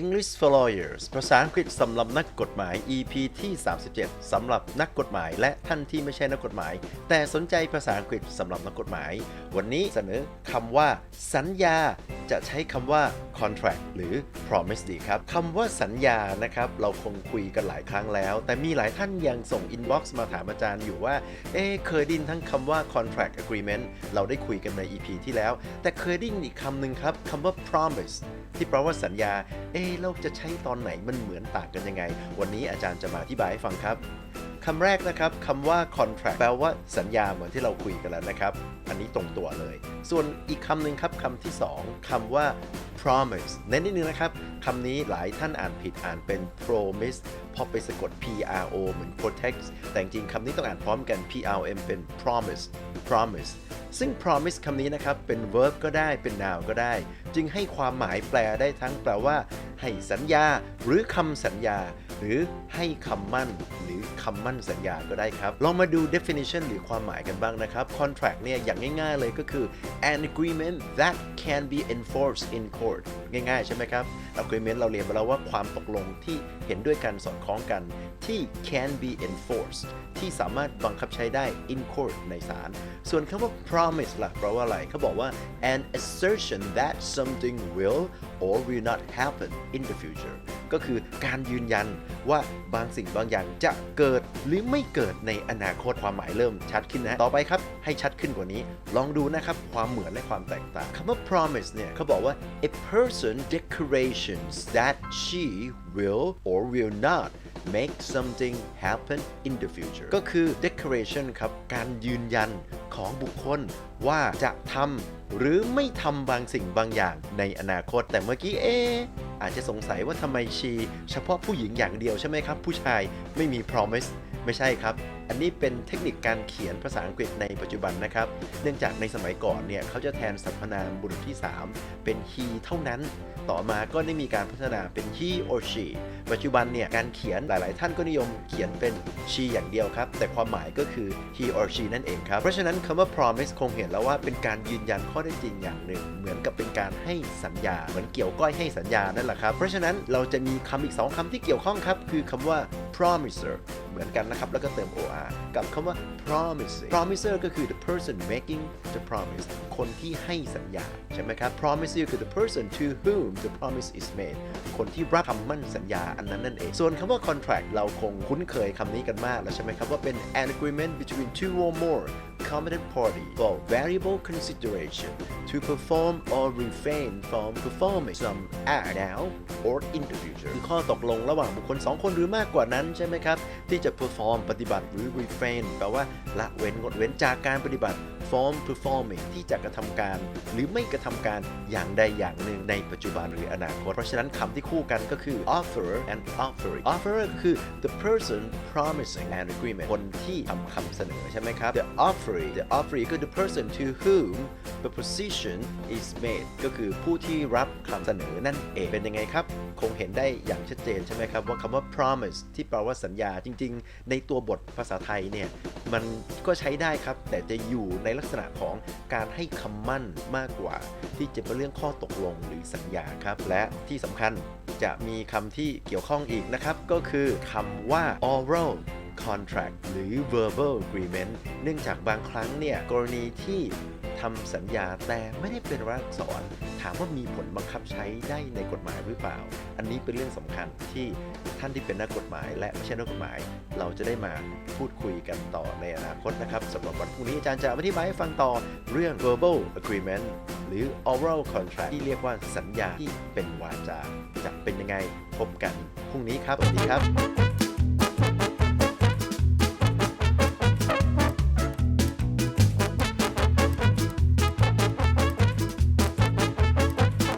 English for Lawyers ภาษาอังกฤษสำหรับนักกฎหมาย EP ที่ 37 สำหรับนักกฎหมายและท่านที่ไม่ใช่นักกฎหมาย แต่สนใจภาษาอังกฤษสำหรับนักกฎหมาย วันนี้เสนอคำว่า สัญญา จะใช้คำว่า contract หรือ promise ดีครับคำว่าสัญญานะครับ เราคงคุยกันหลายครั้งแล้ว แต่มีหลายท่านยังส่ง inbox มาถามอาจารย์อยู่ว่า เอ๊เคยดินทั้งคำว่า contract agreement เราได้คุยกันใน EP ที่แล้ว แต่เคยด้ยินอีกคำหนึ่งครับคำว่า promise ที่แปลว่าสัญญา เอ๊เราจะใช้ตอนไหนมันเหมือนต่างกันยังไง วันนี้อาจารย์จะมาอธิบายให้ฟังครับคำแรกนะครับคำว่า contract แปลว่าสัญญาเหมือนที่เราคุยกันแล้วนะครับ อันนี้ตรงตัวเลย ส่วนอีกคำหนึ่งครับคำที่ 2คำว่า promise เน้นนิดนึงนะครับคำนี้หลายท่านอ่านผิดอ่านเป็น promise พอไปสะกด p r o เหมือน protect แต่จริงคำนี้ต้องอ่านพร้อมกัน p r m เป็น promise promise ซึ่ง promise คำนี้นะครับ เป็น verb ก็ได้เป็น noun ก็ได้ จึงให้ความหมายแปลได้ทั้งแปลว่า ให้สัญญา หรือคำสัญญา หรือให้คำมั่นหรือคำมั่นสัญญาก็ได้ครับ ลองมาดู definition หรือความหมายกันบ้างนะครับ contract เนี่ยอย่างง่ายๆเลยก็คือ an agreement that can be enforced in court ง่ายๆใช่ไหมครับ agreement เราเรียนไปแล้วว่าความตกลงที่เห็นด้วยกันสอดคล้องกันที่ can be enforced ที่สามารถบังคับใช้ได้ in court ในศาล ส่วนคำว่า promise ล่ะแปลว่าอะไรเขาบอกว่า an assertion that something will or will not happen in the future ก็คือการยืนยันว่าบางสิ่งบางอย่างจะเกิดหรือไม่เกิดในอนาคตความหมายเริ่มชัดขึ้นนะต่อไปครับ ให้ชัดขึ้นกว่านี้ ลองดูนะครับ ความเหมือนและความแตกต่างคำว่า promise เนี่ยเขาบอกว่า a person declarations that she will or will not make something happen in the future ก็คือ declaration ครับ การยืนยัน ของบุคคลว่าจะทำหรือไม่ทำบางสิ่งบางอย่างในอนาคต แต่เมื่อกี้เออาจจะสงสัยว่าทำไมชี เฉพาะผู้หญิงอย่างเดียวใช่ไหมครับ ผู้ชายไม่มี promise ไม่ใช่ครับ อันนี้เป็นเทคนิคการเขียนภาษาอังกฤษในปัจจุบันนะครับ เนื่องจากในสมัยก่อนเนี่ยเขาจะแทนสรรพนามบุรุษที่ 3 เป็น he เท่านั้น ต่อมาก็ได้มีการพัฒนาเป็น he or she ปัจจุบันเนี่ยการเขียนหลาย ๆ ท่านก็นิยมเขียนเป็น she อย่างเดียวครับ แต่ความหมายก็คือ he or she นั่นเองครับ เพราะฉะนั้นคำว่า promise คงเห็นแล้วว่าเป็นการยืนยันข้อได้จริงอย่างหนึ่ง เหมือนกับเป็นการให้สัญญา เหมือนเกี่ยวก้อยให้สัญญานั่นแหละครับ เพราะฉะนั้นเราจะมีคำอีก 2คำที่เกี่ยวข้องครับคือคำว่า promiser เหมือนกันนะครับ แล้วก็เติม or กับคำว่า promising promiser ก็คือ the person making the promise คนที่ให้สัญญา ใช่ไหมครับ promiser คือ the person to whom the promise is made คนที่รับคำมั่นสัญญาอันนั้นนั่นเอง ส่วนคำว่า contract เราคงคุ้นเคยคำนี้กันมากแล้วใช่ไหมครับ ว่าเป็น an agreement between two or more competent party for variable consideration to perform or refrain from performing some act now or in the future คือข้อตกลงระหว่างบุคคล 2 คนหรือมากกว่านั้นใช่ไหมครับ ที่จะ perform ปฏิบัติหรือ refrain แปลว่าละเว้นงดเว้นจากการปฏิบัติ form performing ที่จะกระทำการ หรือไม่กระทำการอย่างใดอย่างหนึ่งในปัจจุบันหรืออนาคต เพราะฉะนั้นคำที่คู่กันก็คือ offer and offering offerer คือ the person promising an agreement คนที่ทำคำเสนอใช่ไหมครับ the offering the offering ก็ the person to whom the position is made ก็คือผู้ที่รับคำเสนอนั่นเองเป็นยังไงครับ คงเห็นได้อย่างชัดเจนใช่ไหมครับ ว่าคำว่า promise ที่แปลว่าสัญญาจริง ๆ ในตัวบทภาษาไทยเนี่ย มันก็ใช้ได้ครับ แต่จะอยู่ในลักักษณะของการให้คำมั่นมากกว่า ที่จะเป็นเรื่องข้อตกลงหรือสัญญาครับ และที่สำคัญจะมีคำที่เกี่ยวข้องอีกนะครับ ก็คือคำว่า oral contract หรือ verbal agreement เนื่องจากบางครั้งเนี่ยกรณีที่ ทำสัญญาแต่ไม่ได้เป็นรักษณ์อักษรถามว่ามีผลบังคับใช้ได้ในกฎหมายหรือเปล่า อันนี้เป็นเรื่องสำคัญที่ท่านที่เป็นนักกฎหมาย และไม่ใช่นักกฎหมาย เราจะได้มาพูดคุยกันต่อในอนาคตนะครับสำหรับวันพรุ่งนี้อาจารย์จะอธิบายให้ฟังต่อเรื่อง verbal agreement หรือ oral contract ที่เรียกว่าสัญญาที่เป็นวาจาจะเป็นยังไงพบกันพรุ่งนี้ครับสวัสดีครับ